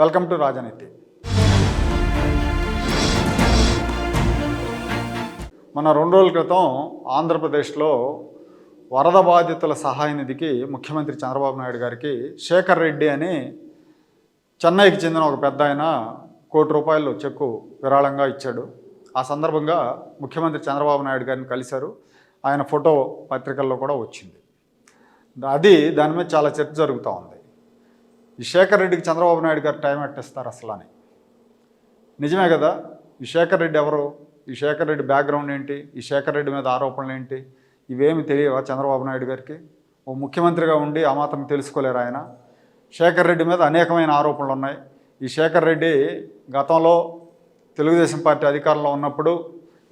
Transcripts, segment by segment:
Welcome to రాజనీతి. మన రెండు రోజుల క్రితం ఆంధ్రప్రదేశ్లో వరద బాధితుల సహాయ నిధికి ముఖ్యమంత్రి చంద్రబాబు నాయుడు గారికి శేఖర్ రెడ్డి అని చెన్నైకి చెందిన ఒక పెద్ద ఆయన కోటి రూపాయలు చెక్కు విరాళంగా ఇచ్చాడు. ఆ సందర్భంగా ముఖ్యమంత్రి చంద్రబాబు నాయుడు గారిని కలిశారు. ఆయన ఫోటో పత్రికల్లో కూడా వచ్చింది. అది దాని మీద చాలా చర్చ జరుగుతూ ఉంది. ఈ శేఖర్ రెడ్డికి చంద్రబాబు నాయుడు గారు టైం ఎట్టిస్తారు అసలు అని నిజమే కదా? ఈ శేఖర్ రెడ్డి ఎవరు? ఈ శేఖర్ రెడ్డి బ్యాక్గ్రౌండ్ ఏంటి? ఈ శేఖర్ రెడ్డి మీద ఆరోపణలు ఏంటి? ఇవేమి తెలియవా చంద్రబాబు నాయుడు గారికి? ఓ ముఖ్యమంత్రిగా ఉండి ఆ మాత్రం తెలుసుకోలేరు ఆయన. శేఖర్ రెడ్డి మీద అనేకమైన ఆరోపణలు ఉన్నాయి. ఈ శేఖర్ రెడ్డి గతంలో తెలుగుదేశం పార్టీ అధికారంలో ఉన్నప్పుడు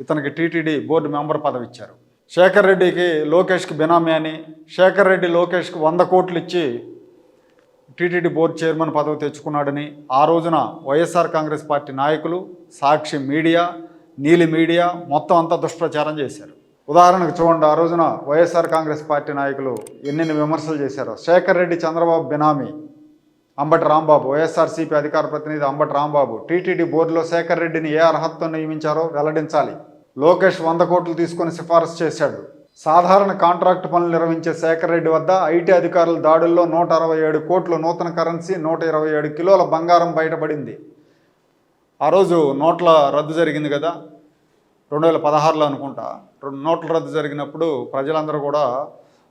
ఇతనికి టీటీడీ బోర్డు మెంబర్ పదవి ఇచ్చారు. శేఖర్ రెడ్డికి లోకేష్కి బినామీ అని శేఖర్ రెడ్డి లోకేష్కి వంద కోట్లు ఇచ్చి టీటీడీ బోర్డు చైర్మన్ పదవి తెచ్చుకున్నాడని ఆ రోజున వైఎస్ఆర్ కాంగ్రెస్ పార్టీ నాయకులు సాక్షి మీడియా నీలి మీడియా మొత్తం అంతా దుష్ప్రచారం చేశారు. ఉదాహరణకు చూడండి ఆ రోజున వైఎస్ఆర్ కాంగ్రెస్ పార్టీ నాయకులు ఎన్నెన్ని విమర్శలు చేశారో. శేఖర్ రెడ్డి చంద్రబాబు బినామీ అంబటి రాంబాబు వైఎస్ఆర్సీపీ అధికార ప్రతినిధి అంబటి రాంబాబు టీటీడీ బోర్డులో శేఖర్ రెడ్డిని ఏ అర్హతతో నియమించారో వెల్లడించాలి. లోకేష్ వంద కోట్లు తీసుకొని సిఫారసు చేశాడు. సాధారణ కాంట్రాక్ట్ పనులు నిర్వహించే శేఖర్ రెడ్డి వద్ద ఐటీ అధికారుల దాడుల్లో నూట అరవై ఏడు కోట్లు నూతన కరెన్సీ నూట ఇరవై ఏడు కిలోల బంగారం బయటపడింది. ఆ రోజు నోట్ల రద్దు జరిగింది కదా. రెండు వేల పదహారులో అనుకుంటా. రెండు నోట్ల రద్దు జరిగినప్పుడు ప్రజలందరూ కూడా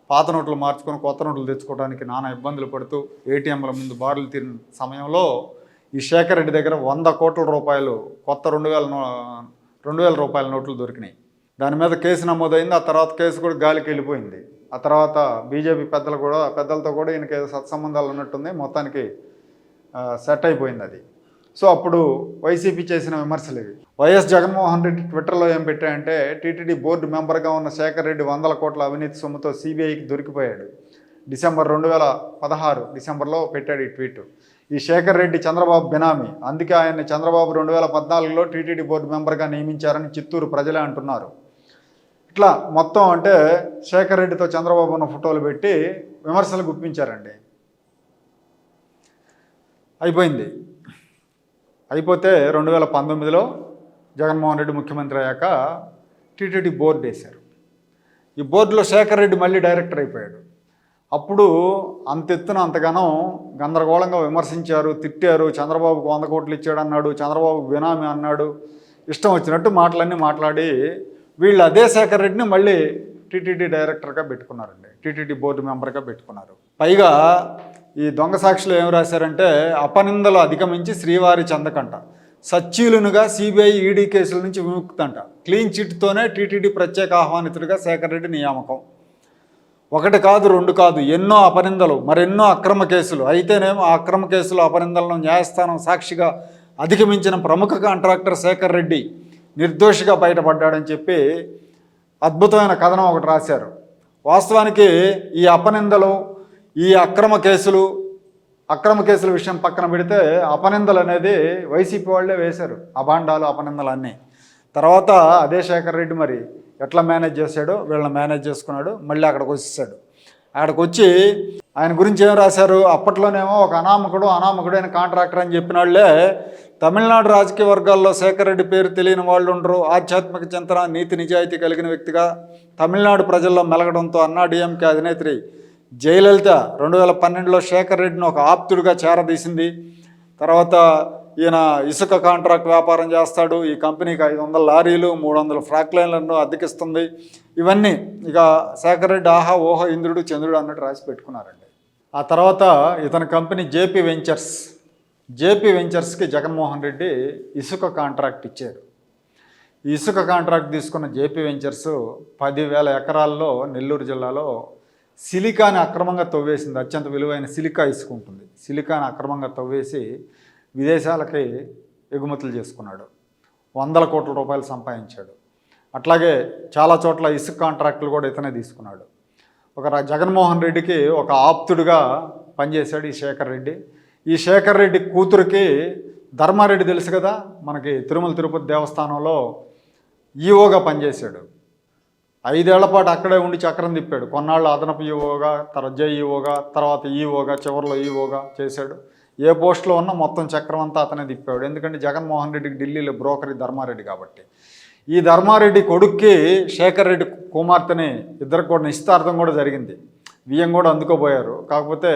పాత నోట్లు మార్చుకొని కొత్త నోట్లు తెచ్చుకోవడానికి నానా ఇబ్బందులు పడుతూ ఏటీఎంల ముందు బారులు తీరిన సమయంలో ఈ శేఖర్ రెడ్డి దగ్గర వంద కోట్ల రూపాయలు కొత్త రెండు వేల నో రెండు వేల రూపాయల నోట్లు దొరికినాయి. దాని మీద కేసు నమోదైంది ఆ తర్వాత కేసు కూడా గాలికి వెళ్ళిపోయింది. ఆ తర్వాత బీజేపీ పెద్దలు కూడా పెద్దలతో కూడా ఈయనకి సత్సంబంధాలు ఉన్నట్టుంది మొత్తానికి సెట్ అయిపోయింది అది. సో అప్పుడు వైసీపీ చేసిన విమర్శలు ఇవి. వైఎస్ జగన్మోహన్ రెడ్డి ట్విట్టర్లో ఏం పెట్టాయంటే టీటీడీ బోర్డు మెంబర్గా ఉన్న శేఖర్ రెడ్డి వందల కోట్ల అవినీతి సొమ్ముతో సిబిఐకి దొరికిపోయాడు. డిసెంబర్ రెండు వేల పదహారు డిసెంబర్లో పెట్టాడు ఈ ట్వీట్. ఈ శేఖర్ రెడ్డి చంద్రబాబు బినామీ. అందుకే ఆయన్ని చంద్రబాబు రెండు వేల పద్నాలుగులో టీటీడీ బోర్డు మెంబర్గా నియమించారని చిత్తూరు ప్రజలే అంటున్నారు. ఇట్లా మొత్తం అంటే శేఖర్ రెడ్డితో చంద్రబాబు ఉన్న ఫోటోలు పెట్టి విమర్శలు గుప్పించారండి. అయిపోయింది. అయిపోతే రెండు వేల పంతొమ్మిదిలో జగన్మోహన్ రెడ్డి ముఖ్యమంత్రి అయ్యాక టీటీడీ బోర్డు వేశారు. ఈ బోర్డులో శేఖర్ రెడ్డి మళ్ళీ డైరెక్టర్ అయిపోయాడు. అప్పుడు అంత ఎత్తున అంతగానో గందరగోళంగా విమర్శించారు తిట్టారు చంద్రబాబుకు వంద కోట్లు ఇచ్చాడు అన్నాడు చంద్రబాబు బినామీ అన్నాడు ఇష్టం వచ్చినట్టు మాటలన్నీ మాట్లాడి వీళ్ళు అదే శేఖర్ రెడ్డిని మళ్ళీ టీటీడీ డైరెక్టర్గా పెట్టుకున్నారండి. టీటీడీ బోర్డు మెంబర్గా పెట్టుకున్నారు. పైగా ఈ దొంగ సాక్షులు ఏం రాశారంటే అపనిందలు అధిగమించి శ్రీవారి చందకంట. సచ్చీలునుగా సిబిఐ ఈడీ కేసుల నుంచి విముక్తంట. క్లీన్ చిట్తోనే టీటీడీ ప్రత్యేక ఆహ్వానితుడిగా శేఖర్ రెడ్డి నియామకం. ఒకటి కాదు రెండు కాదు ఎన్నో అపనిందలు మరెన్నో అక్రమ కేసులు. అయితేనేమో ఆ అక్రమ కేసులు అపనిందలను న్యాయస్థానం సాక్షిగా అధిగమించిన ప్రముఖ కాంట్రాక్టర్ శేఖర్ రెడ్డి. నిర్దోషిగా బయటపడ్డాడని చెప్పి అద్భుతమైన కథనం ఒకటి రాశారు. వాస్తవానికి ఈ అపనిందలు ఈ అక్రమ కేసులు అక్రమ కేసుల విషయం పక్కన పెడితే అపనిందలు అనేది వైసీపీ వాళ్ళే వేశారు. అభాండాలు అపనిందలు అన్నీ. తర్వాత అదే శేఖర్ రెడ్డి మరి ఎట్లా మేనేజ్ చేశాడో వీళ్ళని మేనేజ్ చేసుకున్నాడు మళ్ళీ అక్కడికి వచ్చేసాడు. అక్కడికి వచ్చి ఆయన గురించి ఏం రాశారు? అప్పట్లోనేమో ఒక అనామకుడు అనామకుడైన కాంట్రాక్టర్ అని చెప్పిన వాళ్ళే తమిళనాడు రాజకీయ వర్గాల్లో శేఖర్ రెడ్డి పేరు తెలియని వాళ్ళు ఉండరు. ఆధ్యాత్మిక చింతన నీతి నిజాయితీ కలిగిన వ్యక్తిగా తమిళనాడు ప్రజల్లో మెలగడంతో అన్నా డిఎంకే అధినేత్రి జయలలిత రెండు వేల పన్నెండులో శేఖర్ రెడ్డిని ఒక ఆప్తుడిగా చేరదీసింది. తర్వాత ఈయన ఇసుక కాంట్రాక్ట్ వ్యాపారం చేస్తాడు. ఈ కంపెనీకి ఐదు వందల లారీలు మూడు వందల ఫ్రాక్ లైన్లను అద్దెకిస్తుంది. ఇవన్నీ ఇక శేఖర్ రెడ్డి ఆహా ఓహో ఇంద్రుడు చంద్రుడు అన్నట్టు రాసి పెట్టుకున్నారండి. ఆ తర్వాత ఇతని కంపెనీ జేపీ వెంచర్స్. జేపీ వెంచర్స్కి జగన్మోహన్ రెడ్డి ఇసుక కాంట్రాక్ట్ ఇచ్చారు. ఇసుక కాంట్రాక్ట్ తీసుకున్న జేపీ వెంచర్స్ పదివేల ఎకరాల్లో నెల్లూరు జిల్లాలో సిలికాని అక్రమంగా తవ్వేసింది. అత్యంత విలువైన సిలికా ఇసుక ఉంటుంది. సిలికాని అక్రమంగా తవ్వేసి విదేశాలకి ఎగుమతులు చేసుకున్నాడు. వందల కోట్ల రూపాయలు సంపాదించాడు. అట్లాగే చాలా చోట్ల ఇసుక కాంట్రాక్టులు కూడా ఇతనే తీసుకున్నాడు. ఒక జగన్మోహన్ రెడ్డికి ఒక ఆప్తుడిగా పనిచేశాడు ఈ శేఖర్ రెడ్డి. ఈ శేఖర్ రెడ్డి కూతురికి ధర్మారెడ్డి తెలుసు కదా? మనకి తిరుమల తిరుపతి దేవస్థానంలో ఈఓగా పనిచేశాడు. ఐదేళ్ళ పాటు అక్కడే ఉండి చక్రం తిప్పాడు. కొన్నాళ్ళు అదనపు ఈఓగా తర్వాత జేఈఓగా తర్వాత ఈఓగా చివరిలో ఈఓగా చేశాడు. ఏ పోస్ట్లో ఉన్నా మొత్తం చక్రం అంతా అతనే తిప్పాడు. ఎందుకంటే జగన్మోహన్ రెడ్డికి ఢిల్లీలో బ్రోకర్ ధర్మారెడ్డి కాబట్టి. ఈ ధర్మారెడ్డి కొడుక్కి శేఖర్ రెడ్డి కుమార్తెని ఇద్దరు కూడా నిశ్చితార్థం కూడా జరిగింది. బియ్యం కూడా అందుకోబోయారు. కాకపోతే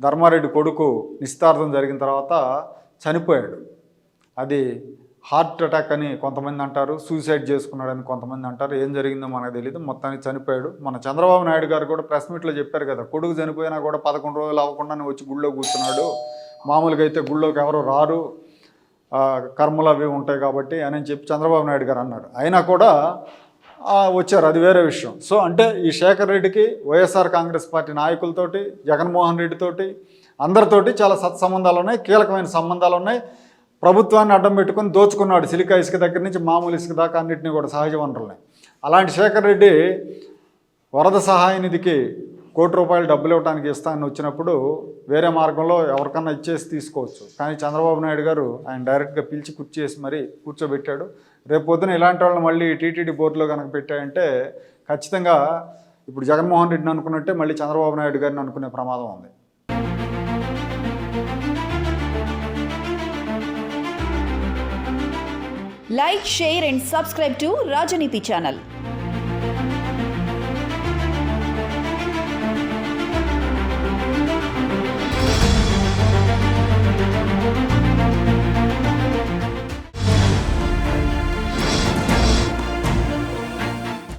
ధర్మారెడ్డి కొడుకు నిశ్చితార్థం జరిగిన తర్వాత చనిపోయాడు. అది హార్ట్ అటాక్ అని కొంతమంది అంటారు సూసైడ్ చేసుకున్నాడని కొంతమంది అంటారు. ఏం జరిగిందో మనకు తెలియదు మొత్తానికి చనిపోయాడు. మన చంద్రబాబు నాయుడు గారు కూడా ప్రెస్ మీట్లో చెప్పారు కదా కొడుకు చనిపోయినా కూడా పదకొండు రోజులు అవ్వకుండానే వచ్చి గుళ్ళో కూర్చున్నాడు. మామూలుగా అయితే గుళ్ళోకి ఎవరు రారు. కర్మలు అవి ఉంటాయి కాబట్టి అని చెప్పి చంద్రబాబు నాయుడు గారు అన్నారు అయినా కూడా వచ్చారు. అది వేరే విషయం. సో అంటే ఈ శేఖర్ రెడ్డికి వైఎస్ఆర్ కాంగ్రెస్ పార్టీ నాయకులతోటి జగన్మోహన్ రెడ్డితోటి అందరితోటి చాలా సత్సంబంధాలు ఉన్నాయి కీలకమైన సంబంధాలు ఉన్నాయి. ప్రభుత్వాన్ని అడ్డం పెట్టుకొని దోచుకున్నాడు సిలికా ఇసుక దగ్గర నుంచి మామూలు ఇసుక దాకా అన్నింటినీ కూడా సహజ వనరులని అలాంటి శేఖర్ రెడ్డి వరద సహాయ నిధికి కోటి రూపాయలు డబ్బులు ఇవ్వడానికి ఇస్తానని వచ్చినప్పుడు వేరే మార్గంలో ఎవరికన్నా ఇచ్చేసి తీసుకోవచ్చు. కానీ చంద్రబాబు నాయుడు గారు ఆయన డైరెక్ట్గా పిలిచి కూర్చేసి మరీ కూర్చోబెట్టాడు. రేపు పొద్దున ఇలాంటి వాళ్ళని మళ్ళీ టీటీడీ బోర్డులో కనుక పెట్టాయంటే ఖచ్చితంగా ఇప్పుడు జగన్మోహన్ రెడ్డిని అనుకున్నట్టే మళ్ళీ చంద్రబాబు నాయుడు గారిని అనుకునే ప్రమాదం ఉంది. Like share and subscribe to Rajaneethi channel